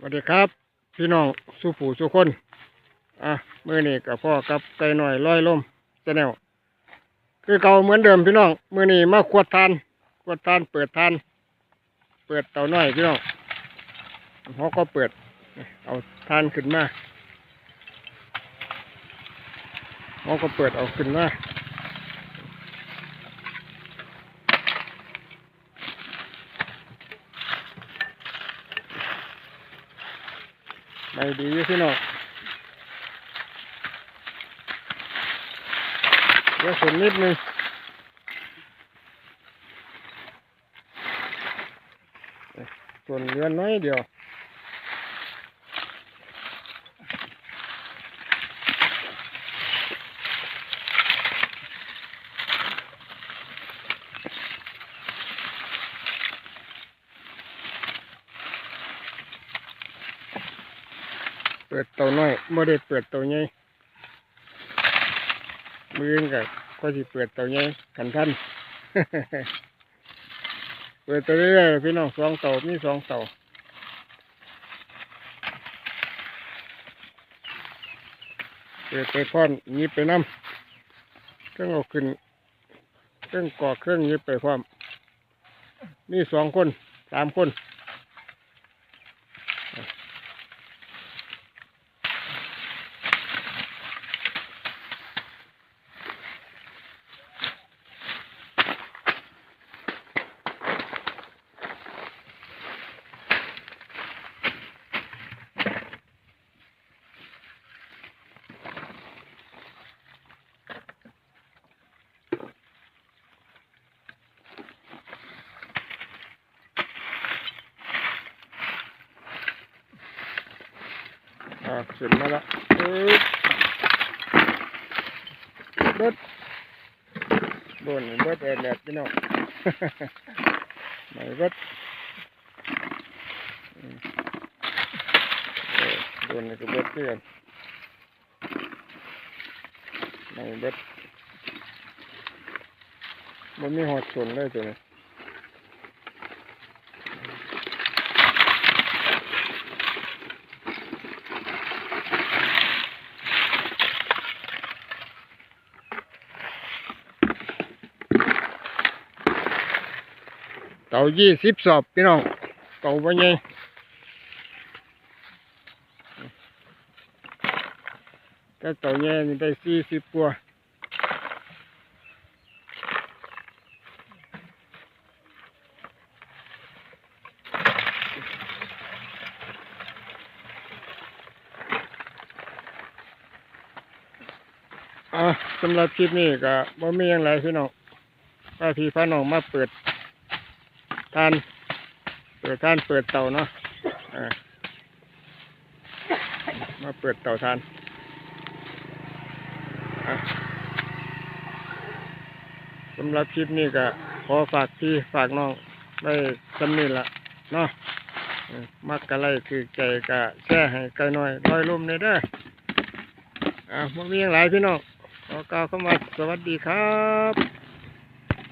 สวัสดีครับ พี่น้องสู้ผู้สู้คนอะมื่อนี้กับพ่อกับไก่หน่อยร้อยลมจะแนวคือเก่าเหมือนเดิมพี่น้องมื่อนี้มาขวดทานขวดทานเปิดทาน เปิดเตาน้อยพี่น้องเขาก็เปิด เอาทานขึ้นมาเขาก็เปิดเอาขึ้นมา ไม่ดีอยู่พี่น้องเดี๋ยวสุดนิดนึงส่วนเลือน้อยเดียว เปิดเตาน้อยไม่ได้เปิดเตาใหญ่มือกับก็สิเปิดเตาใหญ่กันท่านเปิดตัวเรื่อยๆพี่น้องสองเตามีสองเตาเปิดไปพร้อมยิบไปน้ำเครื่องเอาขึ้นเครื่องก่อเครื่องยิบไปพร้อมมีสองคนสามคน อ่าขึ้นมาละเอ๊ะเบิดบนเบิดแอดแดดพี่น้องไม่เบิดบนก็เบิดเพื่อนไม่เบิดมันมีหอดสนเลยตัวนี้ เต่ายี่สิบสอบพี่น้องเต่าว่าไงถ้าเต่าแง่นี่ได้สี่สิบกว่าอะสำหรับคลิปนี้ก็บ่มีอย่างไรพี่น้องพาพี่พาน้องมาเปิด ทาน เปิดทาน เปิดเตาเนาะมาเปิดเตาทานสำหรับคลิปนี้ก็ขอฝากพี่ฝากน้องไว้สำนี้ละเนาะเออมักกะไรคือใจกะแช่ให้ไกลน้อยร้อยลมเลยเด้ออ่ามันมีอย่างไรพี่น้องขอกล่าวเข้ามาสวัสดีครับ